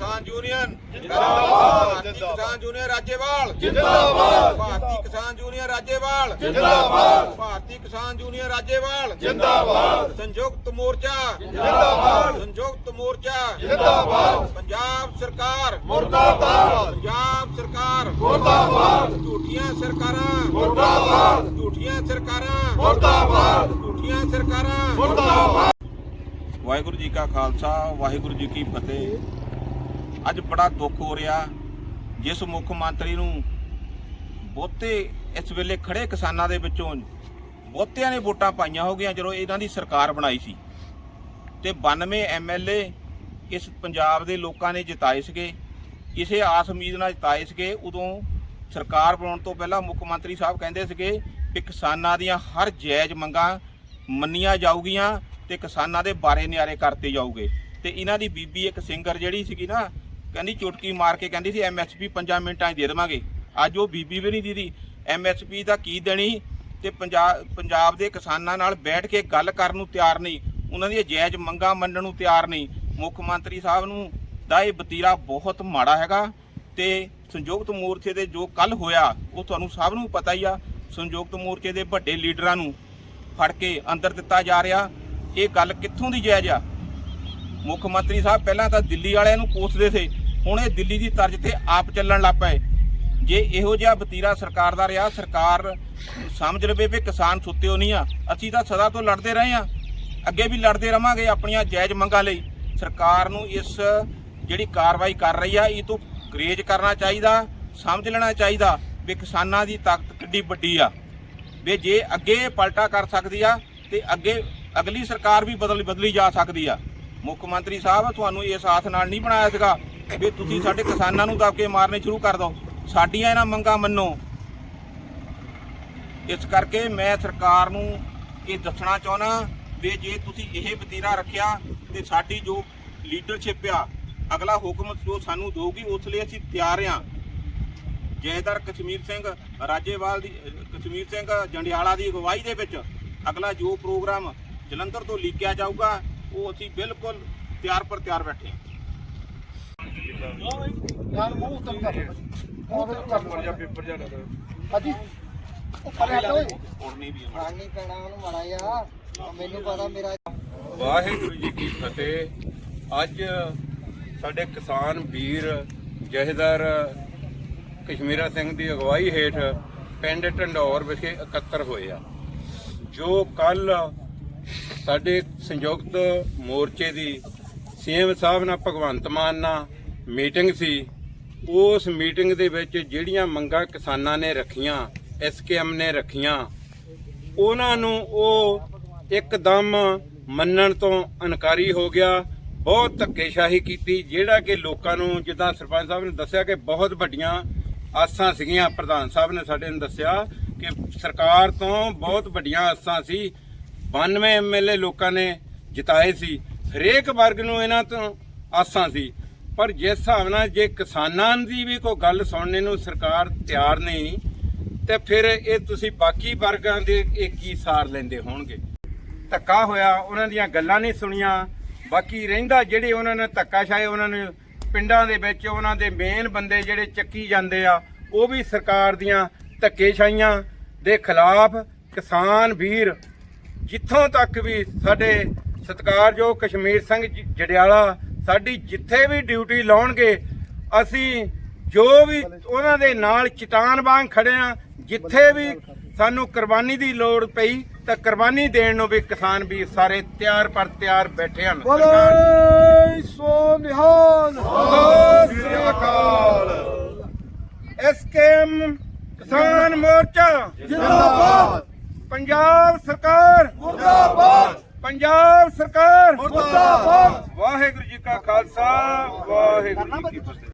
ਕਿਸਾਨ ਯੂਨੀਅਨ। ਜਿੰਦਾਬਾਦ। ਭਾਰਤੀ ਕਿਸਾਨ ਯੂਨੀਅਨ ਰਾਜੇਵਾਲ। ਜਿੰਦਾਬਾਦ। ਭਾਰਤੀ ਕਿਸਾਨ ਯੂਨੀਅਨ ਰਾਜੇਵਾਲ। ਜਿੰਦਾਬਾਦ। ਭਾਰਤੀ ਕਿਸਾਨ ਯੂਨੀਅਨ ਰਾਜੇਵਾਲ। ਜਿੰਦਾਬਾਦ। ਸੰਯੁਕਤ ਮੋਰਚਾ। ਜਿੰਦਾਬਾਦ। ਸੰਯੁਕਤ ਮੋਰਚਾ। ਜਿੰਦਾਬਾਦ। ਪੰਜਾਬ ਸਰਕਾਰ। ਮੁਰਦਾਬਾਦ। ਪੰਜਾਬ ਸਰਕਾਰ। ਮੁਰਦਾਬਾਦ। ਝੂਠੀਆਂ ਸਰਕਾਰਾਂ। ਮੁਰਦਾਬਾਦ। ਝੂਠੀਆਂ ਸਰਕਾਰਾਂ। ਮੁਰਦਾਬਾਦ। ਝੂਠੀਆਂ ਸਰਕਾਰਾਂ। ਮੁਰਦਾਬਾਦ। ਵਾਹਿਗੁਰੂ ਜੀ ਕਾ ਖਾਲਸਾ ਵਾਹਿਗੁਰੂ ਜੀ ਕੀ ਫਤਿਹ। ਅੱਜ ਬੜਾ ਦੁੱਖ ਹੋ ਰਿਹਾ। ਜਿਸ ਮੁੱਖ ਮੰਤਰੀ ਨੂੰ ਬਹੁਤੇ ਇਸ ਵੇਲੇ ਖੜੇ ਕਿਸਾਨਾਂ ਦੇ ਵਿੱਚੋਂ ਬਹੁਤਿਆਂ ਨੇ ਵੋਟਾਂ ਪਾਈਆਂ ਹੋ ਗਈਆਂ ਜਦੋਂ ਇਹਨਾਂ ਦੀ ਸਰਕਾਰ ਬਣਾਈ ਸੀ। ਤੇ 92 ਐਮਐਲਏ ਇਸ ਪੰਜਾਬ ਦੇ ਲੋਕਾਂ ਨੇ ਜਿਤਾਏ ਸੀਗੇ। ਕਿਸੇ ਆਸ ਉਮੀਦ ਨਾਲ ਜਿਤਾਏ ਸੀਗੇ। ਉਦੋਂ ਸਰਕਾਰ ਬਣਾਉਣ ਤੋਂ ਪਹਿਲਾਂ ਮੁੱਖ ਮੰਤਰੀ ਸਾਹਿਬ ਕਹਿੰਦੇ ਸੀਗੇ ਕਿ ਕਿਸਾਨਾਂ ਦੀਆਂ ਹਰ ਜਾਇਜ਼ ਮੰਗਾਂ ਮੰਨੀਆਂ ਜਾਊਗੀਆਂ ਤੇ ਕਿਸਾਨਾਂ ਦੇ ਬਾਰੇ ਨਿਆਰੇ ਕਰਤੇ ਜਾਊਗੇ। ਤੇ ਇਹਨਾਂ ਦੀ ਬੀਬੀ ਇੱਕ ਸਿੰਗਰ ਜਿਹੜੀ ਸੀਗੀ ਨਾ ਕਹਿੰਦੀ ਚੁਟਕੀ ਮਾਰ ਕੇ ਕਹਿੰਦੀ ਸੀ ਐਮਐਸਪੀ 5 ਮਿੰਟਾਂ 'ਚ ਦੇ ਦੇਵਾਂਗੇ। ਅੱਜ ਉਹ ਬੀਬੀ ਵੀ ਨਹੀਂ ਦੀਦੀ। ਐਮਐਸਪੀ ਦਾ ਕੀ ਦੇਣੀ? ਤੇ ਪੰਜਾਬ ਪੰਜਾਬ ਦੇ ਕਿਸਾਨਾਂ ਨਾਲ ਬੈਠ ਕੇ ਗੱਲ ਕਰਨ ਨੂੰ ਤਿਆਰ ਨਹੀਂ। ਉਹਨਾਂ ਦੀਆਂ ਜਾਇਜ਼ ਮੰਗਾਂ ਮੰਨਣ ਨੂੰ ਤਿਆਰ ਨਹੀਂ। ਮੁੱਖ ਮੰਤਰੀ ਸਾਹਿਬ ਨੂੰ ਦਾ ਇਹ ਬਤੀਰਾ ਬਹੁਤ ਮਾੜਾ ਹੈਗਾ ਤੇ ਸੰਯੁਕਤ ਮੋਰਚੇ ਦੇ ਜੋ ਕੱਲ ਹੋਇਆ, ਉਹ ਤੁਹਾਨੂੰ ਸਭ ਨੂੰ ਪਤਾ ਹੀ ਆ, ਸੰਯੁਕਤ ਮੋਰਚੇ ਦੇ ਵੱਡੇ ਲੀਡਰਾਂ ਨੂੰ ਫੜ ਕੇ ਅੰਦਰ ਦਿੱਤਾ ਜਾ ਰਿਹਾ। ਇਹ ਗੱਲ ਕਿੱਥੋਂ ਦੀ ਜਾਇਜ਼ ਆ? ਮੁੱਖ ਮੰਤਰੀ ਸਾਹਿਬ ਪਹਿਲਾਂ ਤਾਂ ਦਿੱਲੀ ਵਾਲਿਆਂ ਨੂੰ ਕੋਸਦੇ ਸੀ ਹੁਣ ਇਹ ਦਿੱਲੀ ਦੀ ਤਰਜ਼ ਤੇ ਆਪ ਚੱਲਣ ਲੱਗ ਪਏ। ਜੇ ਇਹੋ ਜਿਹਾ ਵਤੀਰਾ ਸਰਕਾਰ ਦਾ ਰਿਹਾ, ਸਰਕਾਰ ਸਮਝ ਲਵੇ ਵੀ ਕਿਸਾਨ ਸੁੱਤੇ ਹੋ ਨਹੀਂ ਆ, ਅਸੀਂ ਤਾਂ ਸਦਾ ਤੋਂ ਲੜਦੇ ਰਹੇ ਆ। ਅੱਗੇ ਵੀ ਲੜਦੇ ਰਵਾਂਗੇ ਆਪਣੀਆਂ ਜਾਇਜ਼ ਮੰਗਾਂ ਲਈ। ਸਰਕਾਰ ਨੂੰ ਇਸ ਜਿਹੜੀ ਕਾਰਵਾਈ ਕਰ ਰਹੀ ਆ, ਇਹ ਤੋਂ ਗਰੇਜ ਕਰਨਾ ਚਾਹੀਦਾ, ਸਮਝ ਲੈਣਾ ਚਾਹੀਦਾ ਵੀ ਕਿਸਾਨਾਂ ਦੀ ਤਾਕਤ ਕਿੱਡੀ ਵੱਡੀ ਆ। ਵੀ ਜੇ ਅੱਗੇ ਪਲਟਾ ਕਰ ਸਕਦੀ ਆ, ਤੇ ਅੱਗੇ ਅਗਲੀ ਸਰਕਾਰ ਵੀ ਬਦਲ ਬਦਲੀ ਜਾ ਸਕਦੀ ਆ। ਮੁੱਖ ਮੰਤਰੀ ਸਾਹਿਬ, ਤੁਹਾਨੂੰ ਇਸ ਆਸ ਨਾਲ ਨਹੀਂ ਬਣਾਇਆ ਸੀਗਾ। ਵੀ ਤੁਸੀਂ ਸਾਡੇ ਕਿਸਾਨਾਂ ਨੂੰ ਦਬਕੇ ਮਾਰਨੇ ਸ਼ੁਰੂ ਕਰ ਦਿਓ। ਸਾਡੀਆਂ ਇਹਨਾਂ ਮੰਗਾਂ ਮੰਨੋ। ਇਸ ਕਰਕੇ ਮੈਂ ਸਰਕਾਰ ਨੂੰ ਇਹ ਦੱਸਣਾ ਚਾਹੁੰਦਾ ਵੀ ਜੇ ਤੁਸੀਂ ਇਹ ਵਤੀਰਾ ਰੱਖਿਆ ਤੇ ਸਾਡੀ ਜੋ ਲੀਡਰਸ਼ਿਪ ਆ, ਅਗਲਾ ਹੁਕਮ ਜੋ ਸਾਨੂੰ ਦੇਊਗੀ, ਉਸ ਲਈ ਅਸੀਂ ਤਿਆਰ ਆ। ਜੈਦਰ ਕਸ਼ਮੀਰ ਸਿੰਘ ਰਾਜੇਵਾਲ ਦੀ, ਕਸ਼ਮੀਰ ਸਿੰਘ ਜੰਡਿਆਲਾ ਦੀ ਅਗਵਾਈ ਦੇ ਵਿੱਚ ਅਗਲਾ ਜੋ ਪ੍ਰੋਗਰਾਮ ਜਲੰਧਰ ਤੋਂ ਲੀਕਿਆ ਜਾਊਗਾ, ਉਹ ਅਸੀਂ ਬਿਲਕੁਲ ਤਿਆਰ ਪਰ ਤਿਆਰ ਬੈਠੇ ਹਾਂ ਯਾਰ ਮੂੰਹ ਉੱਤਮ ਕਰ ਮੂੰਹ ਉੱਤਮ ਕਰ ਜਾ ਪੇਪਰ ਜਾ ਹਾਂਜੀ। ਉਹ ਪਰੇ ਹਟੋ ਓਏ। ਉੜਨੀ ਵੀ ਹੈ। ਪਾਣੀ ਪੈਣਾ ਉਹਨੂੰ ਮਾੜਾ ਜਿਹਾ। ਮੈਨੂੰ ਪਤਾ ਮੇਰਾ ਵਾਹਿਗੁਰੂ ਜੀ ਕੀ ਫਤਿਹ। ਅੱਜ ਸਾਡੇ ਕਿਸਾਨ ਵੀਰ ਜਹੇਦਾਰ ਕਸ਼ਮੀਰਾ ਸਿੰਘ ਦੀ ਅਗਵਾਈ ਹੇਠ ਪਿੰਡ ਢੰਡੌਰ ਵਿਖੇ ਇਕੱਤਰ ਹੋਏ ਆ। ਜੋ ਕੱਲ ਸਾਡੇ ਸੰਯੁਕਤ ਮੋਰਚੇ ਦੀ ਸੀਐਮ ਸਾਹਿਬ ਨਾਲ, ਭਗਵੰਤ ਮਾਨ ਨਾਲ ਮੀਟਿੰਗ ਸੀ। ਉਸ ਮੀਟਿੰਗ ਦੇ ਵਿੱਚ ਜਿਹੜੀਆਂ ਮੰਗਾਂ ਕਿਸਾਨਾਂ ਨੇ ਰੱਖੀਆਂ ਐਸਕੇਐਮ ਨੇ ਰੱਖੀਆਂ, ਉਹਨਾਂ ਨੂੰ ਉਹ ਇੱਕਦਮ ਮੰਨਣ ਤੋਂ ਇਨਕਾਰੀ ਹੋ ਗਿਆ। ਬਹੁਤ ਧੱਕੇਸ਼ਾਹੀ ਕੀਤੀ, ਜਿਹੜਾ ਕਿ ਲੋਕਾਂ ਨੂੰ, ਜਿੱਦਾਂ ਸਰਪੰਚ ਸਾਹਿਬ ਨੇ ਦੱਸਿਆ ਕਿ ਬਹੁਤ ਵੱਡੀਆਂ ਆਸਾਂ ਸੀਗੀਆਂ। ਪ੍ਰਧਾਨ ਸਾਹਿਬ ਨੇ ਸਾਡੇ ਨੂੰ ਦੱਸਿਆ ਕਿ ਸਰਕਾਰ ਤੋਂ ਬਹੁਤ ਵੱਡੀਆਂ ਆਸਾਂ ਸੀ। 92 ਐਮਐਲਏ ਲੋਕਾਂ ਨੇ ਜਿਤਾਏ ਸੀ। ਹਰੇਕ ਵਰਗ ਨੂੰ ਇਹਨਾਂ ਤੋਂ ਆਸਾਂ ਸੀ। ਪਰ ਜਿਸ ਹਿਸਾਬ ਨਾਲ ਜੇ ਕਿਸਾਨਾਂ ਦੀ ਵੀ ਕੋਈ ਗੱਲ ਸੁਣਨੇ ਨੂੰ ਸਰਕਾਰ ਤਿਆਰ ਨਹੀਂ, ਤੇ ਫਿਰ ਇਹ ਤੁਸੀਂ ਬਾਕੀ ਵਰਗਾਂ ਦੇ ਇਹ ਕੀ ਸਾਰ ਲੈਂਦੇ ਹੋਣਗੇ? ਧੱਕਾ ਹੋਇਆ, ਉਹਨਾਂ ਦੀਆਂ ਗੱਲਾਂ ਨਹੀਂ ਸੁਣੀਆਂ। ਬਾਕੀ ਰਹਿੰਦਾ ਜਿਹੜੇ ਉਹਨਾਂ ਨੇ ਧੱਕਾ ਛਾਏ ਉਹਨਾਂ ਨੇ ਪਿੰਡਾਂ ਦੇ ਵਿੱਚ ਉਹਨਾਂ ਦੇ ਮੇਨ ਬੰਦੇ ਜਿਹੜੇ ਚੱਕੀ ਜਾਂਦੇ ਆ, ਉਹ ਵੀ ਸਰਕਾਰ ਦੀਆਂ ਧੱਕੇ ਛਾਈਆਂ ਦੇ ਖਿਲਾਫ ਕਿਸਾਨ ਵੀਰ ਜਿੱਥੋਂ ਤੱਕ ਵੀ ਸਾਡੇ ਸਤਿਕਾਰਯੋਗ ਕਸ਼ਮੀਰ ਸਿੰਘ ਜੜਿਆਲਾ ਸਾਡੀ ਜਿੱਥੇ ਵੀ ਡਿਊਟੀ ਲਾਉਣਗੇ ਅਸੀਂ ਜੋ ਵੀ ਉਹਨਾਂ ਦੇ ਨਾਲ ਚਟਾਨ ਵਾਂਗ ਖੜੇ ਆ ਜਿੱਥੇ ਵੀ ਸਾਨੂੰ ਕੁਰਬਾਨੀ ਦੀ ਲੋੜ ਪਈ ਤਾਂ ਕੁਰਬਾਨੀ ਦੇਣ ਨੂੰ ਵੀ ਕਿਸਾਨ ਵੀ ਸਾਰੇ ਤਿਆਰ ਪਰ ਤਿਆਰ ਬੈਠੇ ਹਨ। ਬੋਲੇ ਸੋ ਨਿਹਾਲ। ਸਤਿ ਸ੍ਰੀ ਅਕਾਲ। ਐਸਕੇਐਮ ਕਿਸਾਨ ਮੋਰਚਾ। ਜਿੰਦਾਬਾਦ। ਪੰਜਾਬ ਸਰਕਾਰ। ਮੁਰਦਾਬਾਦ। ਪੰਜਾਬ ਸਰਕਾਰ ਮੁਰਦਾਬਾਦ। ਵਾਹਿਗੁਰੂ ਜੀ ਕਾ ਖਾਲਸਾ ਵਾਹਿਗੁਰੂ ਜੀ ਕੀ ਫਤਿਹ।